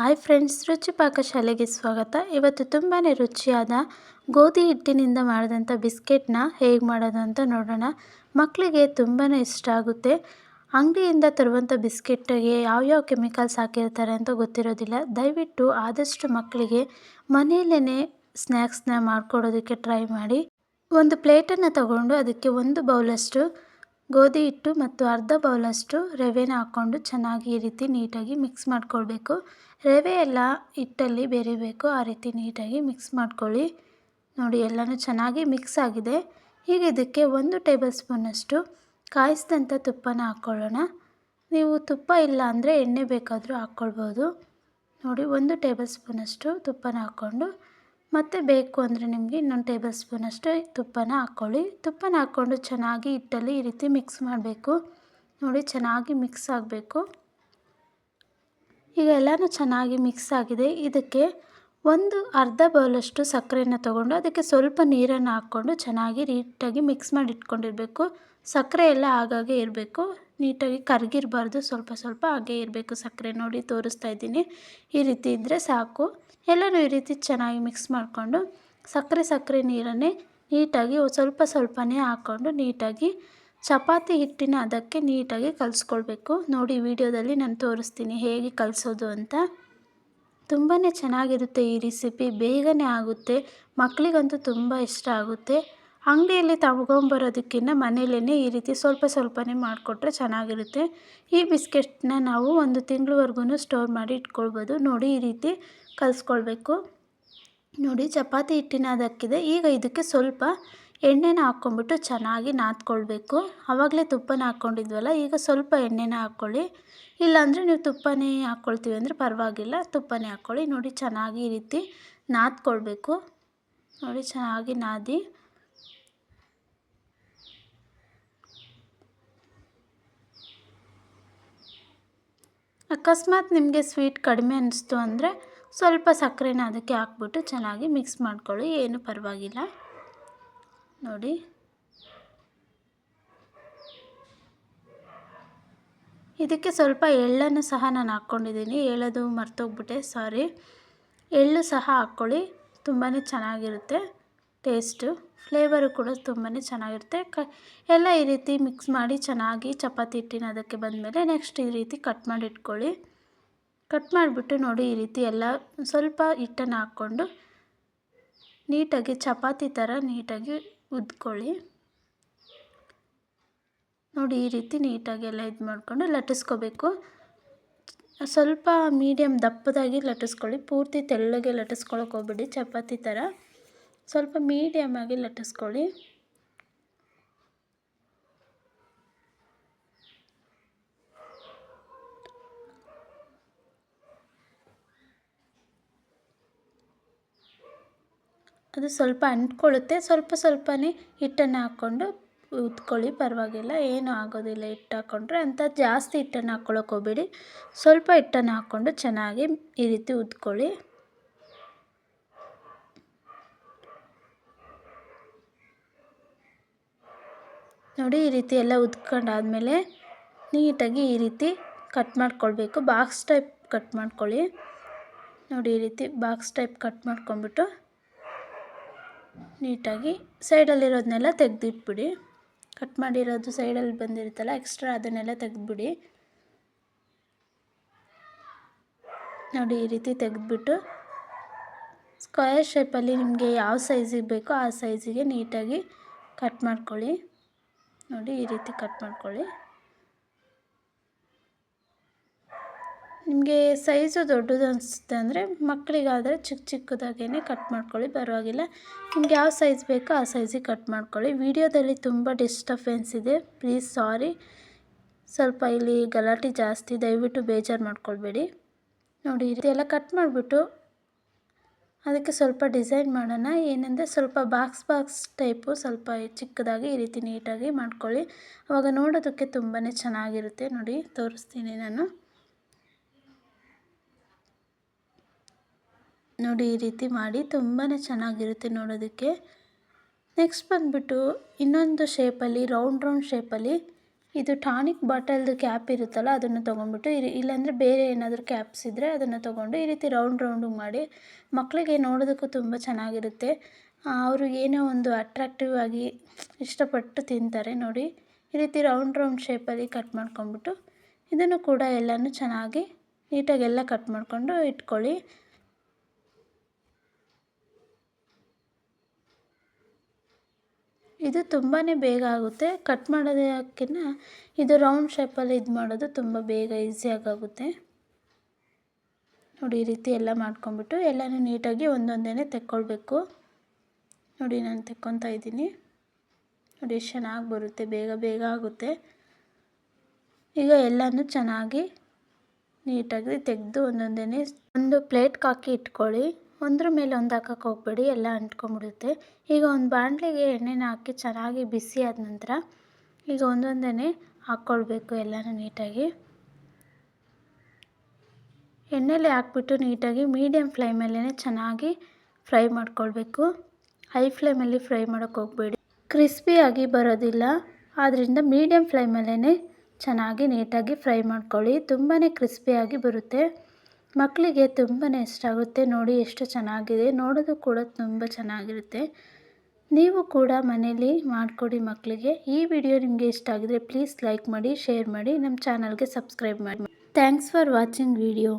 Hi friends, ರುಚಿ ಪಾಕಶಾಲೆಗೆ ಸ್ವಾಗತ. ಇವತ್ತು ತುಂಬಾ ರುಚಿಯಾದ ಗೋಧಿ ಹಿಟ್ಟಿನಿಂದ ಮಾಡಿದಂಥ ಬಿಸ್ಕೆಟ್ನ ಹೇಗೆ ಮಾಡೋದು ಅಂತ ನೋಡೋಣ. ಮಕ್ಕಳಿಗೆ ತುಂಬಾ ಇಷ್ಟ ಆಗುತ್ತೆ. ಅಂಗಡಿಯಿಂದ ತರುವಂಥ ಬಿಸ್ಕೆಟ್ಗೆ ಯಾವ್ಯಾವ ಕೆಮಿಕಲ್ಸ್ ಹಾಕಿರ್ತಾರೆ ಅಂತ ಗೊತ್ತಿರೋದಿಲ್ಲ. ದಯವಿಟ್ಟು ಆದಷ್ಟು ಮಕ್ಕಳಿಗೆ ಮನೆಯಲ್ಲೇ ಸ್ನ್ಯಾಕ್ಸ್ನ ಮಾಡ್ಕೊಡೋದಕ್ಕೆ ಟ್ರೈ ಮಾಡಿ. ಒಂದು ಪ್ಲೇಟನ್ನು ತಗೊಂಡು ಅದಕ್ಕೆ ಒಂದು ಬೌಲಷ್ಟು ಗೋಧಿ ಹಿಟ್ಟು ಮತ್ತು ಅರ್ಧ ಬೌಲಷ್ಟು ರವೆನ ಹಾಕ್ಕೊಂಡು ಚೆನ್ನಾಗಿ ಈ ರೀತಿ ನೀಟಾಗಿ ಮಿಕ್ಸ್ ಮಾಡ್ಕೊಳ್ಬೇಕು. ರವೆ ಎಲ್ಲ ಹಿಟ್ಟಲ್ಲಿ ಬೆರಿಬೇಕು. ಆ ರೀತಿ ನೀಟಾಗಿ ಮಿಕ್ಸ್ ಮಾಡ್ಕೊಳ್ಳಿ. ನೋಡಿ, ಎಲ್ಲನೂ ಚೆನ್ನಾಗಿ ಮಿಕ್ಸ್ ಆಗಿದೆ. ಈಗ ಇದಕ್ಕೆ ಒಂದು ಟೇಬಲ್ ಸ್ಪೂನಷ್ಟು ಕಾಯಿಸಿದಂಥ ತುಪ್ಪನ ಹಾಕ್ಕೊಳ್ಳೋಣ. ನೀವು ತುಪ್ಪ ಇಲ್ಲ ಅಂದರೆ ಎಣ್ಣೆ ಬೇಕಾದರೂ ಹಾಕ್ಕೊಳ್ಬೋದು. ನೋಡಿ, ಒಂದು ಟೇಬಲ್ ಸ್ಪೂನಷ್ಟು ತುಪ್ಪನ ಹಾಕ್ಕೊಂಡು, ಮತ್ತೆ ಬೇಕು ಅಂದರೆ ನಿಮಗೆ ಇನ್ನೊಂದು ಟೇಬಲ್ ಸ್ಪೂನಷ್ಟು ತುಪ್ಪನ ಹಾಕ್ಕೊಳ್ಳಿ. ತುಪ್ಪನ ಹಾಕ್ಕೊಂಡು ಚೆನ್ನಾಗಿ ಹಿಟ್ಟಲ್ಲಿ ಈ ರೀತಿ ಮಿಕ್ಸ್ ಮಾಡಬೇಕು. ನೋಡಿ, ಚೆನ್ನಾಗಿ ಮಿಕ್ಸ್ ಆಗಬೇಕು. ಈಗ ಎಲ್ಲನೂ ಚೆನ್ನಾಗಿ ಮಿಕ್ಸ್ ಆಗಿದೆ. ಇದಕ್ಕೆ ಒಂದು ಅರ್ಧ ಬೌಲಷ್ಟು ಸಕ್ಕರೆನ ತಗೊಂಡು ಅದಕ್ಕೆ ಸ್ವಲ್ಪ ನೀರನ್ನು ಹಾಕ್ಕೊಂಡು ಚೆನ್ನಾಗಿ ನೀಟಾಗಿ ಮಿಕ್ಸ್ ಮಾಡಿ ಇಟ್ಕೊಂಡಿರಬೇಕು. ಸಕ್ಕರೆ ಎಲ್ಲ ಆಗಾಗೆ ಇರಬೇಕು. ನೀಟಾಗಿ ಕರಗಿರಬಾರ್ದು. ಸ್ವಲ್ಪ ಸ್ವಲ್ಪ ಹಾಗೆ ಇರಬೇಕು. ಸಕ್ಕರೆ ನೋಡಿ ತೋರಿಸ್ತಾ ಇದ್ದೀನಿ. ಈ ರೀತಿ ಇದ್ದರೆ ಸಾಕು. ಎಲ್ಲನೂ ಈ ರೀತಿ ಚೆನ್ನಾಗಿ ಮಿಕ್ಸ್ ಮಾಡಿಕೊಂಡು ಸಕ್ಕರೆ ಸಕ್ಕರೆ ನೀರನ್ನೇ ನೀಟಾಗಿ ಸ್ವಲ್ಪ ಸ್ವಲ್ಪನೇ ಹಾಕ್ಕೊಂಡು ನೀಟಾಗಿ ಚಪಾತಿ ಹಿಟ್ಟಿನ ಅದಕ್ಕೆ ನೀಟಾಗಿ ಕಲಿಸ್ಕೊಳ್ಬೇಕು. ನೋಡಿ ವಿಡಿಯೋದಲ್ಲಿ ನಾನು ತೋರಿಸ್ತೀನಿ ಹೇಗೆ ಕಲಿಸೋದು ಅಂತ. ತುಂಬಾ ಚೆನ್ನಾಗಿರುತ್ತೆ ಈ ರೆಸಿಪಿ, ಬೇಗನೆ ಆಗುತ್ತೆ. ಮಕ್ಕಳಿಗಂತೂ ತುಂಬ ಇಷ್ಟ ಆಗುತ್ತೆ. ಅಂಗಡಿಯಲ್ಲಿ ತಗೊಂಬರೋದಕ್ಕಿಂತ ಮನೆಯಲ್ಲೇ ಈ ರೀತಿ ಸ್ವಲ್ಪ ಸ್ವಲ್ಪನೇ ಮಾಡಿಕೊಟ್ರೆ ಚೆನ್ನಾಗಿರುತ್ತೆ. ಈ ಬಿಸ್ಕೆಟ್ನ ನಾವು ಒಂದು ತಿಂಗಳವರೆಗೂ ಸ್ಟೋರ್ ಮಾಡಿ ಇಟ್ಕೊಳ್ಬೋದು. ನೋಡಿ, ಈ ರೀತಿ ಕಲಿಸ್ಕೊಳ್ಬೇಕು. ನೋಡಿ, ಚಪಾತಿ ಹಿಟ್ಟಿನ ಅದಕ್ಕಿದೆ. ಈಗ ಇದಕ್ಕೆ ಸ್ವಲ್ಪ ಎಣ್ಣೆನ ಹಾಕ್ಕೊಂಬಿಟ್ಟು ಚೆನ್ನಾಗಿ ನಾದ್ಕೊಳ್ಬೇಕು. ಆವಾಗಲೇ ತುಪ್ಪನ ಹಾಕ್ಕೊಂಡಿದ್ವಲ್ಲ, ಈಗ ಸ್ವಲ್ಪ ಎಣ್ಣೆನ ಹಾಕ್ಕೊಳ್ಳಿ. ಇಲ್ಲಾಂದರೆ ನೀವು ತುಪ್ಪನೇ ಹಾಕ್ಕೊಳ್ತೀವಿ ಅಂದರೆ ಪರವಾಗಿಲ್ಲ. ತುಪ್ಪನೇ ಹಾಕ್ಕೊಳ್ಳಿ. ನೋಡಿ ಚೆನ್ನಾಗಿ ಈ ರೀತಿ ನಾದ್ಕೊಳ್ಬೇಕು. ನೋಡಿ ಚೆನ್ನಾಗಿ ನಾದಿ. ಅಕಸ್ಮಾತ್ ನಿಮಗೆ ಸ್ವೀಟ್ ಕಡಿಮೆ ಅನ್ನಿಸ್ತು ಅಂದರೆ ಸ್ವಲ್ಪ ಸಕ್ಕರೆನ ಅದಕ್ಕೆ ಹಾಕ್ಬಿಟ್ಟು ಚೆನ್ನಾಗಿ ಮಿಕ್ಸ್ ಮಾಡ್ಕೊಳ್ಳಿ. ಏನು ಪರವಾಗಿಲ್ಲ. ನೋಡಿ. ಇದಕ್ಕೆ ಸ್ವಲ್ಪ ಎಳ್ಳನ್ನು ಸಹ ನಾನು ಹಾಕ್ಕೊಂಡಿದ್ದೀನಿ. ಎಳ್ಳದು ಮರ್ತೋಗ್ಬಿಟ್ಟೆ. ಸಾರಿ. ಎಳ್ಳು ಸಹ ಹಾಕ್ಕೊಳ್ಳಿ. ತುಂಬಾ ಚೆನ್ನಾಗಿರುತ್ತೆ ಟೇಸ್ಟು. ಫ್ಲೇವರು ಕೂಡ ತುಂಬಾ ಚೆನ್ನಾಗಿರುತ್ತೆ. ಕ ಎಲ್ಲ ಈ ರೀತಿ ಮಿಕ್ಸ್ ಮಾಡಿ ಚೆನ್ನಾಗಿ ಚಪಾತಿ ಹಿಟ್ಟಿನ ಅದಕ್ಕೆ ಬಂದಮೇಲೆ ನೆಕ್ಸ್ಟ್ ಈ ರೀತಿ ಕಟ್ ಮಾಡಿ ಇಟ್ಕೊಳ್ಳಿ. ಕಟ್ ಮಾಡಿಬಿಟ್ಟು ನೋಡಿ ಈ ರೀತಿ ಎಲ್ಲ ಸ್ವಲ್ಪ ಹಿಟ್ಟನ್ನು ಹಾಕ್ಕೊಂಡು ನೀಟಾಗಿ ಚಪಾತಿ ಥರ ನೀಟಾಗಿ ಉದ್ಕೊಳ್ಳಿ. ನೋಡಿ, ಈ ರೀತಿ ನೀಟಾಗಿ ಎಲ್ಲ ಇದು ಮಾಡಿಕೊಂಡು ಲಟ್ಟಿಸ್ಕೋಬೇಕು. ಸ್ವಲ್ಪ ಮೀಡಿಯಮ್ ದಪ್ಪದಾಗಿ ಲಟ್ಟಿಸ್ಕೊಳ್ಳಿ. ಪೂರ್ತಿ ತೆಳ್ಳಗೆ ಲಟ್ಟಿಸ್ಕೊಳಕ್ಕೆ ಹೋಗ್ಬೇಡಿ, ಚಪಾತಿ ಥರ. ಸ್ವಲ್ಪ ಮೀಡಿಯಮಾಗಿ ಲಟ್ಟಿಸ್ಕೊಳ್ಳಿ. ಅದು ಸ್ವಲ್ಪ ಅಂಟ್ಕೊಳ್ಳುತ್ತೆ. ಸ್ವಲ್ಪ ಸ್ವಲ್ಪನೇ ಹಿಟ್ಟನ್ನು ಹಾಕ್ಕೊಂಡು ಉತ್ಕೊಳ್ಳಿ. ಪರವಾಗಿಲ್ಲ, ಏನೂ ಆಗೋದಿಲ್ಲ ಹಿಟ್ಟು ಹಾಕ್ಕೊಂಡ್ರೆ ಅಂತ ಜಾಸ್ತಿ ಹಿಟ್ಟನ್ನು ಹಾಕ್ಕೊಳ್ಳೋಕೆ ಹೋಗ್ಬೇಡಿ. ಸ್ವಲ್ಪ ಹಿಟ್ಟನ್ನು ಹಾಕ್ಕೊಂಡು ಚೆನ್ನಾಗಿ ಈ ರೀತಿ ಉತ್ಕೊಳ್ಳಿ. ನೋಡಿ, ಈ ರೀತಿ ಎಲ್ಲ ಉದ್ಕೊಂಡಾದಮೇಲೆ ನೀಟಾಗಿ ಈ ರೀತಿ ಕಟ್ ಮಾಡ್ಕೊಳ್ಬೇಕು. ಬಾಕ್ಸ್ ಟೈಪ್ ಕಟ್ ಮಾಡ್ಕೊಳ್ಳಿ. ನೋಡಿ, ಈ ರೀತಿ ಬಾಕ್ಸ್ ಟೈಪ್ ಕಟ್ ಮಾಡ್ಕೊಂಬಿಟ್ಟು ನೀಟಾಗಿ ಸೈಡಲ್ಲಿರೋದನ್ನೆಲ್ಲ ತೆಗೆದಿಟ್ಬಿಡಿ. ಕಟ್ ಮಾಡಿರೋದು ಸೈಡಲ್ಲಿ ಬಂದಿರುತ್ತಲ್ಲ ಎಕ್ಸ್ಟ್ರಾ ಅದನ್ನೆಲ್ಲ ತೆಗೆದ್ಬಿಡಿ. ನೋಡಿ, ಈ ರೀತಿ ತೆಗೆದ್ಬಿಟ್ಟು ಸ್ಕ್ವಯರ್ ಶೇಪಲ್ಲಿ ನಿಮಗೆ ಯಾವ ಸೈಜಿಗೆ ಬೇಕೋ ಆ ಸೈಜಿಗೆ ನೀಟಾಗಿ ಕಟ್ ಮಾಡ್ಕೊಳ್ಳಿ. ನೋಡಿ, ಈ ರೀತಿ ಕಟ್ ಮಾಡ್ಕೊಳ್ಳಿ. ನಿಮಗೆ ಸೈಜು ದೊಡ್ಡದು ಅನಿಸುತ್ತೆ ಅಂದರೆ ಮಕ್ಕಳಿಗಾದರೆ ಚಿಕ್ಕ ಚಿಕ್ಕದಾಗೇ ಕಟ್ ಮಾಡ್ಕೊಳ್ಳಿ, ಪರವಾಗಿಲ್ಲ. ನಿಮ್ಗೆ ಯಾವ ಸೈಜ್ ಬೇಕೋ ಆ ಸೈಜಿಗೆ ಕಟ್ ಮಾಡ್ಕೊಳ್ಳಿ. ವಿಡಿಯೋದಲ್ಲಿ ತುಂಬ ಡಿಸ್ಟಫೆನ್ಸ್ ಇದೆ. ಪ್ಲೀಸ್ ಸಾರಿ ಸ್ವಲ್ಪ ಇಲ್ಲಿ ಗಲಾಟೆ ಜಾಸ್ತಿ, ದಯವಿಟ್ಟು ಬೇಜಾರು ಮಾಡ್ಕೊಳ್ಬೇಡಿ. ನೋಡಿ, ಈ ರೀತಿ ಎಲ್ಲ ಕಟ್ ಮಾಡಿಬಿಟ್ಟು ಅದಕ್ಕೆ ಸ್ವಲ್ಪ ಡಿಸೈನ್ ಮಾಡೋಣ. ಏನಂದರೆ ಸ್ವಲ್ಪ ಬಾಕ್ಸ್ ಬಾಕ್ಸ್ ಟೈಪು ಸ್ವಲ್ಪ ಚಿಕ್ಕದಾಗಿ ಈ ರೀತಿ ನೀಟಾಗಿ ಮಾಡ್ಕೊಳ್ಳಿ. ಆವಾಗ ನೋಡೋದಕ್ಕೆ ತುಂಬಾ ಚೆನ್ನಾಗಿರುತ್ತೆ. ನೋಡಿ, ತೋರಿಸ್ತೀನಿ ನಾನು. ನೋಡಿ ಈ ರೀತಿ ಮಾಡಿ ತುಂಬಾ ಚೆನ್ನಾಗಿರುತ್ತೆ ನೋಡೋದಕ್ಕೆ. ನೆಕ್ಸ್ಟ್ ಬಂದುಬಿಟ್ಟು ಇನ್ನೊಂದು ಶೇಪಲ್ಲಿ ರೌಂಡ್ ರೌಂಡ್ ಶೇಪಲ್ಲಿ ಇದು ಟಾನಿಕ್ ಬಾಟಲ್ದು ಕ್ಯಾಪ್ ಇರುತ್ತಲ್ಲ, ಅದನ್ನು ತೊಗೊಂಡ್ಬಿಟ್ಟು ಇಲ್ಲಾಂದರೆ ಬೇರೆ ಏನಾದರೂ ಕ್ಯಾಪ್ಸ್ ಇದ್ದರೆ ಅದನ್ನು ತೊಗೊಂಡು ಈ ರೀತಿ ರೌಂಡ್ ರೌಂಡು ಮಾಡಿ ಮಕ್ಕಳಿಗೆ ನೋಡೋದಕ್ಕೂ ತುಂಬ ಚೆನ್ನಾಗಿರುತ್ತೆ. ಅವರು ಏನೋ ಒಂದು ಅಟ್ರಾಕ್ಟಿವ್ ಆಗಿ ಇಷ್ಟಪಟ್ಟು ತಿಂತಾರೆ ನೋಡಿ. ಈ ರೀತಿ ರೌಂಡ್ ರೌಂಡ್ ಶೇಪಲ್ಲಿ ಕಟ್ ಮಾಡ್ಕೊಂಬಿಟ್ಟು ಇದನ್ನು ಕೂಡ ಎಲ್ಲನೂ ಚೆನ್ನಾಗಿ ನೀಟಾಗಿ ಎಲ್ಲ ಕಟ್ ಮಾಡಿಕೊಂಡು ಇಟ್ಕೊಳ್ಳಿ. ಇದು ತುಂಬಾ ಬೇಗ ಆಗುತ್ತೆ. ಕಟ್ ಮಾಡೋದಕ್ಕಿಂತ ಇದು ರೌಂಡ್ ಶೇಪಲ್ಲಿ ಇದು ಮಾಡೋದು ತುಂಬ ಬೇಗ ಈಸಿಯಾಗಿ ಆಗುತ್ತೆ ನೋಡಿ ಈ ರೀತಿ ಎಲ್ಲ ಮಾಡ್ಕೊಂಬಿಟ್ಟು ಎಲ್ಲನೂ ನೀಟಾಗಿ ಒಂದೊಂದೇ ತೆಕ್ಕೊಳ್ಬೇಕು. ನೋಡಿ ನಾನು ತೆಕ್ಕೊತಾ ಇದ್ದೀನಿ. ನೋಡಿ ಎಷ್ಟು ಚೆನ್ನಾಗಿ ಬರುತ್ತೆ. ಬೇಗ ಬೇಗ ಆಗುತ್ತೆ. ಈಗ ಎಲ್ಲನೂ ಚೆನ್ನಾಗಿ ನೀಟಾಗಿ ತೆಗೆದು ಒಂದೊಂದೇ ಒಂದು ಪ್ಲೇಟ್ಗೆ ಹಾಕಿ ಇಟ್ಕೊಳ್ಳಿ. ಒಂದ್ರ ಮೇಲೆ ಒಂದು ಹಾಕಕ್ಕೆ ಹೋಗಬೇಡಿ, ಎಲ್ಲ ಅಂಟ್ಕೊಂಡ್ಬಿಡುತ್ತೆ. ಈಗ ಒಂದು ಬಾಣಲೆಗೆ ಎಣ್ಣೆನ ಹಾಕಿ ಚೆನ್ನಾಗಿ ಬಿಸಿ ಆದ ನಂತರ ಈಗ ಒಂದೊಂದೇ ಹಾಕ್ಕೊಳ್ಬೇಕು ಎಲ್ಲನೂ ನೀಟಾಗಿ. ಎಣ್ಣೆಲೆ ಹಾಕ್ಬಿಟ್ಟು ನೀಟಾಗಿ ಮೀಡಿಯಮ್ ಫ್ಲೇಮಲ್ಲೇ ಚೆನ್ನಾಗಿ ಫ್ರೈ ಮಾಡ್ಕೊಳ್ಬೇಕು. ಹೈ ಫ್ಲೇಮಲ್ಲಿ ಫ್ರೈ ಮಾಡೋಕ್ಕೆ ಹೋಗಬೇಡಿ. ಕ್ರಿಸ್ಪಿಯಾಗಿ ಬರೋದಿಲ್ಲ ಆದ್ದರಿಂದ ಮೀಡಿಯಮ್ ಫ್ಲೇಮಲ್ಲೇ ಚೆನ್ನಾಗಿ ನೀಟಾಗಿ ಫ್ರೈ ಮಾಡ್ಕೊಳ್ಳಿ. ತುಂಬಾ ಕ್ರಿಸ್ಪಿಯಾಗಿ ಬರುತ್ತೆ. ಮಕ್ಕಳಿಗೆ ತುಂಬಾ ಇಷ್ಟ ಆಗುತ್ತೆ. ನೋಡಿ ಎಷ್ಟು ಚೆನ್ನಾಗಿದೆ. ನೋಡೋದು ಕೂಡ ತುಂಬ ಚೆನ್ನಾಗಿರುತ್ತೆ. ನೀವು ಕೂಡ ಮನೇಲಿ ಮಾಡಿಕೊಡಿ ಮಕ್ಕಳಿಗೆ. ಈ ವಿಡಿಯೋ ನಿಮಗೆ ಇಷ್ಟ ಆಗಿದ್ರೆ ಪ್ಲೀಸ್ ಲೈಕ್ ಮಾಡಿ, ಶೇರ್ ಮಾಡಿ. ನಮ್ಮ ಚಾನಲ್ಗೆ ಸಬ್ಸ್ಕ್ರೈಬ್ ಮಾಡಿ. Thanks for watching video.